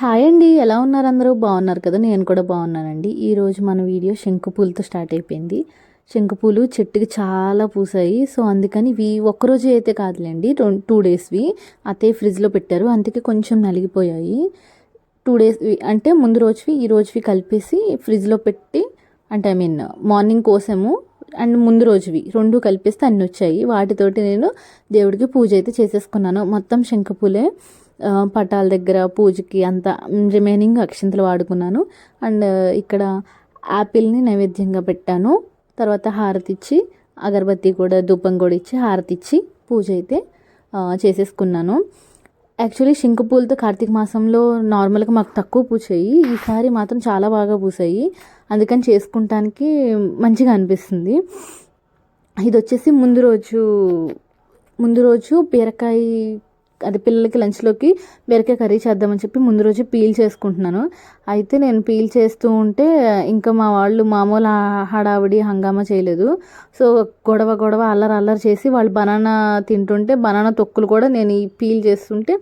Hi అండి ఎలా ఉన్నారు అందరూ? బాగున్నారు కదా? నేను కూడా బాగున్నానండి. ఈరోజు మన వీడియో శంకుపూలతో స్టార్ట్ అయిపోయింది. శంకుపూలు చెట్టుకి చాలా పూసాయి. సో అందుకని ఇవి ఒక్కరోజు అయితే కాదులేండి రెండు టూ డేస్వి అతే ఫ్రిడ్జ్లో పెట్టారు. అందుకే కొంచెం నలిగిపోయాయి. టూ డేస్ అంటే ముందు రోజువి ఈ రోజువి కలిపేసి ఫ్రిడ్జ్లో పెట్టి అంటే ఐ మీన్ మార్నింగ్ కోసాము. అండ్ ముందు రోజువి రెండు కలిపేస్తే అన్నీ వచ్చాయి. వాటితోటి నేను దేవుడికి పూజ అయితే చేసేసుకున్నాను. మొత్తం శంఖపూలే పటాల దగ్గర పూజకి అంతా రిమైనింగ్ అక్షింతలు వాడుకున్నాను. అండ్ ఇక్కడ యాపిల్ని నైవేద్యంగా పెట్టాను. తర్వాత హారతి ఇచ్చి అగరబత్తి కూడా ధూపం కూడా ఇచ్చి హారతి ఇచ్చి పూజ అయితే చేసేసుకున్నాను. యాక్చువల్లీ శంకు పూలతో కార్తీక మాసంలో నార్మల్గా మాకు తక్కువ పూసాయి ఈసారి మాత్రం చాలా బాగా పూసాయి. అందుకని చేసుకుంటానికి మంచిగా అనిపిస్తుంది. ఇది వచ్చేసి ముందు రోజు ముందు రోజు బీరకాయ అది పిల్లలకి లంచ్లోకి బీరకాయ కర్రీ చేద్దామని చెప్పి ముందు రోజు పీల్ చేసుకుంటున్నాను. అయితే నేను పీల్ చేస్తూ ఉంటే ఇంకా మా వాళ్ళు మామూలు హడావిడి హంగామా చేయలేదు. సో గొడవ గొడవ అల్లరి అల్లరి చేసి వాళ్ళు బనానా తింటుంటే బనానా తొక్కులు కూడా నేను ఈ పీల్ చేస్తుంటే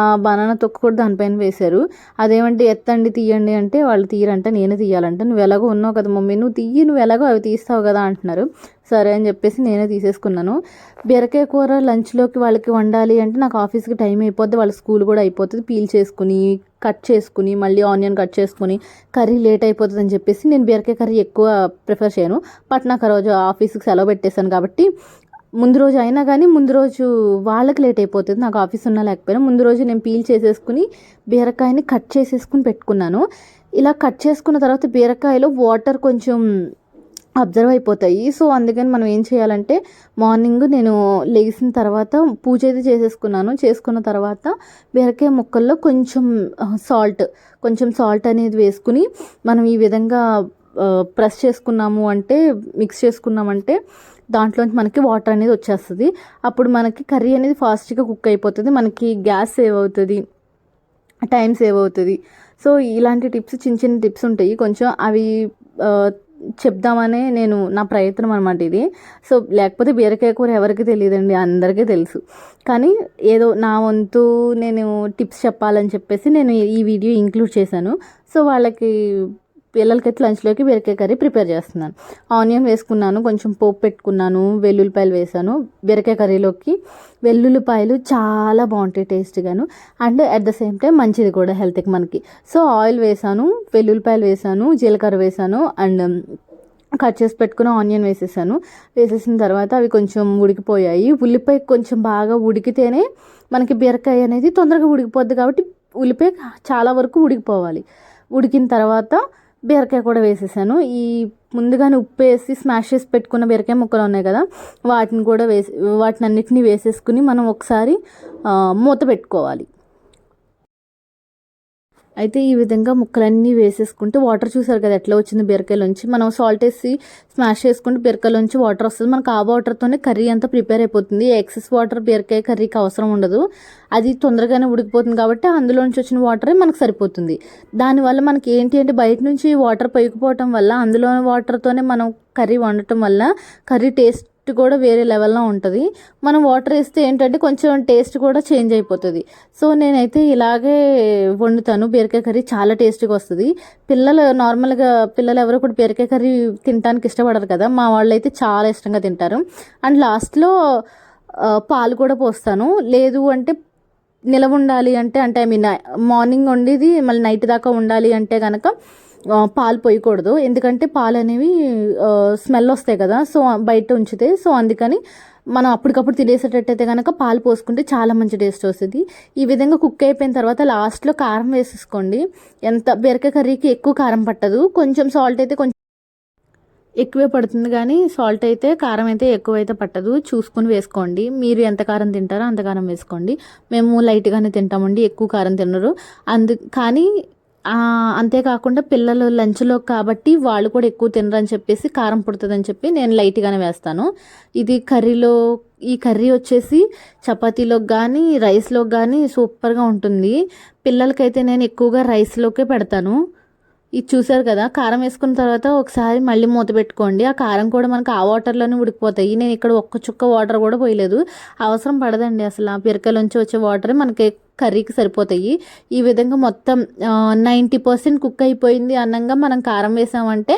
ఆ బనానా తొక్కు కూడా దానిపైన వేశారు. అదేమంటే ఎత్తండి తీయండి అంటే వాళ్ళు తీయరంట నేనే తీయాలంట. నువ్వు ఎలాగో ఉన్నావు కదా మమ్మీ నువ్వు తీయి నువ్వు ఎలాగో అవి తీస్తావు కదా అంటున్నారు. సరే అని చెప్పేసి నేనే తీసేసుకున్నాను. బీరకాయ కూర లంచ్లోకి వాళ్ళకి వండాలి అంటే నాకు ఆఫీస్ ఆఫీస్కి టైం అయిపోద్ది వాళ్ళ స్కూల్ కూడా అయిపోతుంది. పీల్ చేసుకుని కట్ చేసుకుని మళ్ళీ ఆనియన్ కట్ చేసుకుని కర్రీ లేట్ అయిపోతుంది అని చెప్పేసి నేను బీరకాయ కర్రీ ఎక్కువ ప్రిఫర్ చేయను. బట్ నాకు ఆ రోజు ఆఫీస్కి సెలవు పెట్టేశాను కాబట్టి ముందు రోజు అయినా కానీ ముందు రోజు వాళ్ళకి లేట్ అయిపోతుంది. నాకు ఆఫీస్ ఉన్నా లేకపోయినా ముందు రోజు నేను పీల్ చేసేసుకుని బీరకాయని కట్ చేసేసుకుని పెట్టుకున్నాను. ఇలా కట్ చేసుకున్న తర్వాత బీరకాయలో వాటర్ కొంచెం అబ్జర్వ్ అయిపోతాయి. సో అందుకని మనం ఏం చేయాలంటే మార్నింగ్ నేను లేచిన తర్వాత పూజ అయితే చేసేసుకున్నాను. చేసుకున్న తర్వాత బీరకాయ ముక్కల్లో కొంచెం సాల్ట్ కొంచెం సాల్ట్ అనేది వేసుకుని మనం ఈ విధంగా ప్రెస్ చేసుకున్నాము అంటే మిక్స్ చేసుకున్నామంటే దాంట్లోంచి మనకి వాటర్ అనేది వచ్చేస్తుంది. అప్పుడు మనకి కర్రీ అనేది ఫాస్ట్గా కుక్ అయిపోతుంది. మనకి గ్యాస్ సేవ్ అవుతుంది. టైం సేవ్ అవుతుంది. సో ఇలాంటి టిప్స్ చిన్న చిన్న టిప్స్ ఉంటాయి. కొంచెం అవి చెప్దామనే నేను నా ప్రయత్నం అనమాట ఇది. సో లేకపోతే బీరకాయ కూర ఎవరికి తెలియదండి అందరికీ తెలుసు. కానీ ఏదో నా వంతు నేను టిప్స్ చెప్పాలని చెప్పేసి నేను ఈ వీడియో ఇంక్లూడ్ చేశాను. సో వాళ్ళకి పిల్లలకైతే లంచ్లోకి బీరకాయ కర్రీ ప్రిపేర్ చేస్తున్నాను. ఆనియన్ వేసుకున్నాను కొంచెం పోపు పెట్టుకున్నాను వెల్లుల్లిపాయలు వేసాను. బీరకాయ కర్రీలోకి వెల్లుల్లిపాయలు చాలా బాగుంటాయి టేస్ట్గాను. And at the same time మంచిది కూడా హెల్త్కి మనకి. సో ఆయిల్ వేసాను వెల్లుల్లిపాయలు వేసాను జీలకర్ర వేసాను అండ్ కట్ చేసి పెట్టుకున్న ఆనియన్ వేసేసాను. వేసేసిన తర్వాత అవి కొంచెం ఉడికిపోయాయి. ఉల్లిపాయ కొంచెం బాగా ఉడికితేనే మనకి బీరకాయ అనేది తొందరగా ఉడికిపోద్ది కాబట్టి ఉల్లిపాయ చాలా వరకు ఉడికిపోవాలి. ఉడికిన తర్వాత బీరకాయ కూడా వేసేసాను. ఈ ముందుగానే ఉప్పు వేసి స్మాష్ చేసి పెట్టుకున్న బీరకాయ ముక్కలు ఉన్నాయి కదా వాటిని కూడా వేసి వాటిని అన్నిటినీ వేసేసుకుని మనం ఒకసారి మూత పెట్టుకోవాలి. అయితే ఈ విధంగా ముక్కలన్నీ వేసేసుకుంటే వాటర్ చూసారు కదా ఎట్లా వచ్చింది బీరకాయలోంచి? మనం సాల్ట్ వేసి స్మాష్ చేసుకుంటే బీరకాయలోంచి వాటర్ వస్తుంది. మనకు ఆ వాటర్తోనే కర్రీ అంతా ప్రిపేర్ అయిపోతుంది. ఎక్సెస్ వాటర్ బీరకాయ కర్రీకి అవసరం ఉండదు. అది తొందరగానే ఉడికిపోతుంది కాబట్టి అందులోంచి వచ్చిన వాటరే మనకు సరిపోతుంది. దానివల్ల మనకి ఏంటి అంటే బయట నుంచి వాటర్ పైకిపోవటం వల్ల అందులో వాటర్తోనే మనం కర్రీ వండటం వల్ల కర్రీ టేస్ట్ కూడా వేరే లెవెల్లో ఉంటుంది. మనం వాటర్ వేస్తే ఏంటంటే కొంచెం టేస్ట్ కూడా చేంజ్ అయిపోతుంది. సో నేనైతే ఇలాగే వండుతాను. బీరకాయ కర్రీ చాలా టేస్ట్గా వస్తుంది. పిల్లలు నార్మల్గా పిల్లలు ఎవరు కూడా బీరకాయ కర్రీ తినడానికి ఇష్టపడరు కదా. మా వాళ్ళు అయితే చాలా ఇష్టంగా తింటారు. అండ్ లాస్ట్లో పాలు కూడా పోస్తాను. లేదు అంటే నిలవ ఉండాలి అంటే అంటే ఐ మీన్ మార్నింగ్ వండేది మళ్ళీ నైట్ దాకా ఉండాలి అంటే కనుక పాలు పోయకూడదు. ఎందుకంటే పాలు అనేవి స్మెల్ వస్తాయి కదా సో బయట ఉంచితే సో అందుకని మనం అప్పటికప్పుడు తినేసేటట్టయితే కనుక పాలు పోసుకుంటే చాలా మంచి టేస్ట్ వస్తుంది. ఈ విధంగా కుక్ అయిపోయిన తర్వాత లాస్ట్లో కారం వేసేసుకోండి. ఎంత బీరకాయ కర్రీకి ఎక్కువ కారం పట్టదు. కొంచెం సాల్ట్ అయితే కొంచెం ఎక్కువే పడుతుంది కానీ సాల్ట్ అయితే కారం అయితే ఎక్కువ అయితే పట్టదు. చూసుకొని వేసుకోండి. మీరు ఎంత కారం తింటారో అంత కారం వేసుకోండి. మేము లైట్గానే తింటామండి. ఎక్కువ కారం తినరు. అందు కానీ అంతేకాకుండా పిల్లలు లంచ్లో కాబట్టి వాళ్ళు కూడా ఎక్కువ తినరని చెప్పేసి కారం పుడుతుందని చెప్పి నేను లైట్గానే వేస్తాను. ఇది కర్రీలో ఈ కర్రీ వచ్చేసి చపాతీలోకి కానీ రైస్లోకి కానీ సూపర్గా ఉంటుంది. పిల్లలకైతే నేను ఎక్కువగా రైస్లోకే పెడతాను. ఇది చూసారు కదా? కారం వేసుకున్న తర్వాత ఒకసారి మళ్ళీ మూత పెట్టుకోండి. ఆ కారం కూడా మనకు ఆ వాటర్లోనే ఉడికిపోతాయి. నేను ఇక్కడ ఒక్క చుక్క వాటర్ కూడా పోయలేదు. అవసరం పడదండి అసలు. ఆ పిరకలోంచి వచ్చే వాటర్ మనకి కర్రీకి సరిపోతాయి. ఈ విధంగా మొత్తం నైంటీ పర్సెంట్ కుక్ అయిపోయింది అన్నంగా మనం కారం వేసామంటే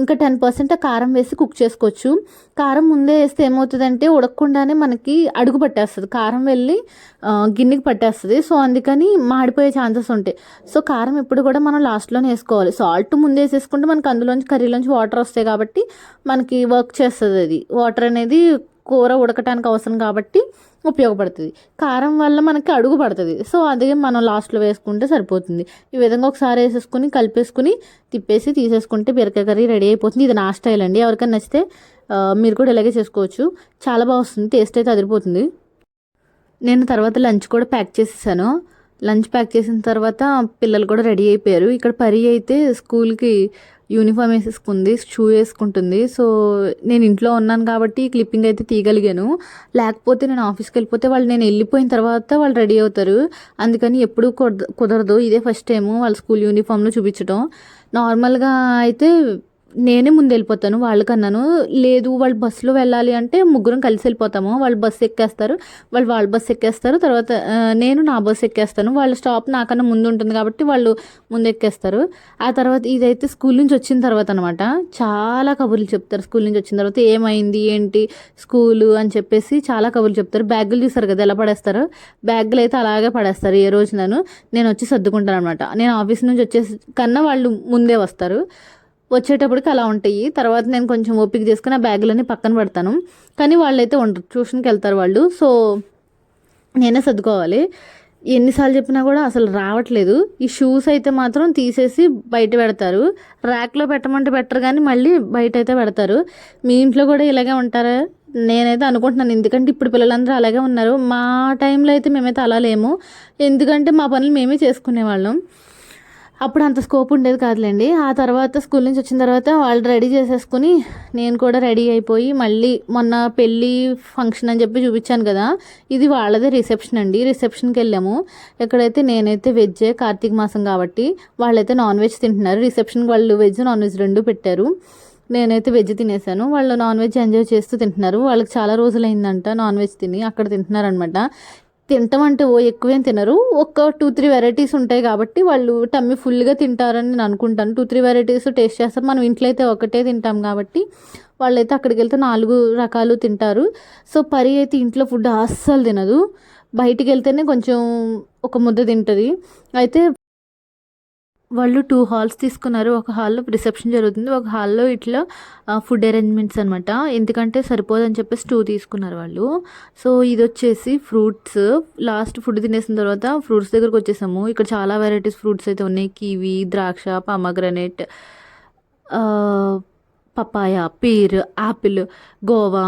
ఇంకా టెన్ పర్సెంట్ కారం వేసి కుక్ చేసుకోవచ్చు. కారం ముందే వేస్తే ఏమవుతుందంటే ఉడకకుండానే మనకి అడుగు పట్టేస్తుంది. కారం వెళ్ళి గిన్నెకి పట్టేస్తుంది. సో అందుకని మాడిపోయే ఛాన్సెస్ ఉంటాయి. సో కారం ఎప్పుడు కూడా మనం లాస్ట్లోనే వేసుకోవాలి. సాల్ట్ ముందే వేసేసుకుంటే మనకి అందులోంచి కర్రీలోంచి వాటర్ వస్తాయి కాబట్టి మనకి వర్క్ చేస్తుంది అది. వాటర్ అనేది కూర ఉడకటానికి అవసరం కాబట్టి ఉపయోగపడుతుంది. కారం వల్ల మనకి అడుగు పడుతుంది. సో అదే మనం లాస్ట్లో వేసుకుంటే సరిపోతుంది. ఈ విధంగా ఒకసారి వేసేసుకుని కలిపేసుకుని తిప్పేసి తీసేసుకుంటే బీరకాయ కర్రీ రెడీ అయిపోతుంది. ఇది నా స్టైల్ అండి. ఎవరికైనా నచ్చితే మీరు కూడా ఇలాగే చేసుకోవచ్చు. చాలా బాగా వస్తుంది. టేస్ట్ అయితే అదిరిపోతుంది. నేను తర్వాత లంచ్ కూడా ప్యాక్ చేసేసాను. లంచ్ ప్యాక్ చేసిన తర్వాత పిల్లలు కూడా రెడీ అయిపోయారు. ఇక్కడ పరి అయితే స్కూల్కి యూనిఫామ్ వేసేసుకుంది షూ వేసుకుంటుంది. సో నేను ఇంట్లో ఉన్నాను కాబట్టి క్లిప్పింగ్ అయితే తీయగలిగాను. లేకపోతే నేను ఆఫీస్కి వెళ్ళిపోతే వాళ్ళు నేను వెళ్ళిపోయిన తర్వాత వాళ్ళు రెడీ అవుతారు. అందుకని ఎప్పుడూ కుదరదు. ఇదే ఫస్ట్ టైము వాళ్ళ స్కూల్ యూనిఫామ్లో చూపించడం నార్మల్గా అయితే నేనే ముందు వెళ్ళిపోతాను వాళ్ళకన్నాను లేదు వాళ్ళు బస్సులో వెళ్ళాలి అంటే ముగ్గురం కలిసి వెళ్ళిపోతాము వాళ్ళు బస్సు ఎక్కేస్తారు వాళ్ళు వాళ్ళ బస్సు ఎక్కేస్తారు తర్వాత నేను నా బస్సు ఎక్కేస్తాను వాళ్ళ స్టాప్ నాకన్నా ముందు ఉంటుంది కాబట్టి వాళ్ళు ముందు ఎక్కేస్తారు ఆ తర్వాత ఇదైతే స్కూల్ నుంచి వచ్చిన తర్వాత అనమాట చాలా కబుర్లు చెప్తారు స్కూల్ నుంచి వచ్చిన తర్వాత ఏమైంది ఏంటి స్కూలు అని చెప్పేసి చాలా కబుర్లు చెప్తారు. బ్యాగులు చూసారు కదా ఎలా పడేస్తారు? బ్యాగులు అయితే అలాగే పడేస్తారు ఏ రోజు నేను నేను వచ్చి సర్దుకుంటాను అనమాట నేను ఆఫీస్ నుంచి వచ్చేసి కన్నా వాళ్ళు ముందే వస్తారు. వచ్చేటప్పటికి అలా ఉంటాయి. తర్వాత నేను కొంచెం ఓపిక చేసుకుని ఆ బ్యాగులన్నీ పక్కన పెడతాను. కానీ వాళ్ళైతే ఉండరు. ట్యూషన్కి వెళ్తారు వాళ్ళు. సో నేనే సర్దుకోవాలి. ఎన్నిసార్లు చెప్పినా కూడా అసలు రావట్లేదు. ఈ షూస్ అయితే మాత్రం తీసేసి బయట పెడతారు. ర్యాక్లో పెట్టమంటే పెట్టరు కానీ మళ్ళీ బయట అయితే పెడతారు. మీ ఇంట్లో కూడా ఇలాగే ఉంటారా? నేనైతే అనుకుంటున్నాను. ఎందుకంటే ఇప్పుడు పిల్లలందరూ అలాగే ఉన్నారు. మా టైంలో అయితే మేమైతే అలా లేము. ఎందుకంటే మా పనులు మేమే చేసుకునేవాళ్ళం. అప్పుడు అంత స్కోప్ ఉండేది కాదులేండి. ఆ తర్వాత స్కూల్ నుంచి వచ్చిన తర్వాత వాళ్ళు రెడీ చేసేసుకుని నేను కూడా రెడీ అయిపోయి మళ్ళీ మొన్న పెళ్ళి ఫంక్షన్ అని చెప్పి చూపించాను కదా ఇది వాళ్ళదే రిసెప్షన్ అండి. రిసెప్షన్కి వెళ్ళాము. ఎక్కడైతే నేనైతే వెజ్జే కార్తీక మాసం కాబట్టి వాళ్ళైతే నాన్ వెజ్ తింటున్నారు రిసెప్షన్కి వాళ్ళు వెజ్ నాన్ వెజ్ రెండు పెట్టారు. నేనైతే వెజ్ తినేసాను. వాళ్ళు నాన్ వెజ్ ఎంజాయ్ చేస్తూ తింటున్నారు. వాళ్ళకి చాలా రోజులైందంట నాన్ వెజ్ తిని అక్కడ తింటున్నారు అనమాట తింటాం అంటే ఓ ఎక్కువేం తినరు. ఒక టూ త్రీ వెరైటీస్ ఉంటాయి కాబట్టి వాళ్ళు టమ్మి ఫుల్గా తింటారని నేను అనుకుంటాను. టూ త్రీ వెరైటీస్ టేస్ట్ చేస్తారు. మనం ఇంట్లో అయితే ఒకటే తింటాం కాబట్టి వాళ్ళైతే అక్కడికి వెళ్తే నాలుగు రకాలు తింటారు. సో పరి అయితే ఇంట్లో ఫుడ్ అస్సలు తినదు. బయటికి వెళ్తేనే కొంచెం ఒక ముద్ద తింటుంది. అయితే వాళ్ళు టూ హాల్స్ తీసుకున్నారు. ఒక హాల్లో రిసెప్షన్ జరుగుతుంది. ఒక హాల్లో ఇట్లా ఫుడ్ అరేంజ్మెంట్స్ అనమాట ఎందుకంటే సరిపోదని చెప్పేసి టూ తీసుకున్నారు వాళ్ళు. సో ఇది వచ్చేసి ఫ్రూట్స్ లాస్ట్ ఫుడ్ తినేసిన తర్వాత ఫ్రూట్స్ దగ్గరకు వచ్చేసాము. ఇక్కడ చాలా వెరైటీస్ ఫ్రూట్స్ అయితే ఉన్నాయి. కివి ద్రాక్ష pomegranate papaya pear apple guava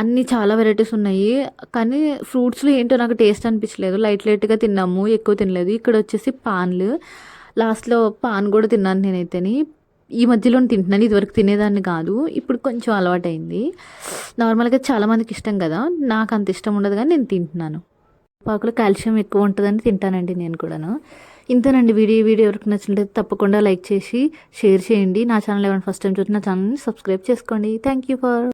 అన్నీ చాలా వెరైటీస్ ఉన్నాయి. కానీ ఫ్రూట్స్లో ఏంటో నాకు టేస్ట్ అనిపించలేదు. లైట్ లైట్గా తిన్నాము. ఎక్కువ తినలేదు. ఇక్కడ వచ్చేసి పాన్లు. లాస్ట్లో పాన్ కూడా తిన్నాను నేనైతేని. ఈ మధ్యలో తింటున్నాను ఇదివరకు తినేదాన్ని కాదు. ఇప్పుడు కొంచెం అలవాటైంది. నార్మల్గా చాలామందికి ఇష్టం కదా. నాకు అంత ఇష్టం ఉండదు కానీ నేను తింటున్నాను. పాకులో కాల్షియం ఎక్కువ ఉంటుందని తింటానండి నేను కూడాను. ఇంతేనండి వీడియో వీడియో ఎవరికి నచ్చినట్లయితే తప్పకుండా లైక్ చేసి షేర్ చేయండి. నా ఛానల్ ఏమైనా ఫస్ట్ టైం చూసి నా ఛానల్ని సబ్స్క్రైబ్ చేసుకోండి. Thank you for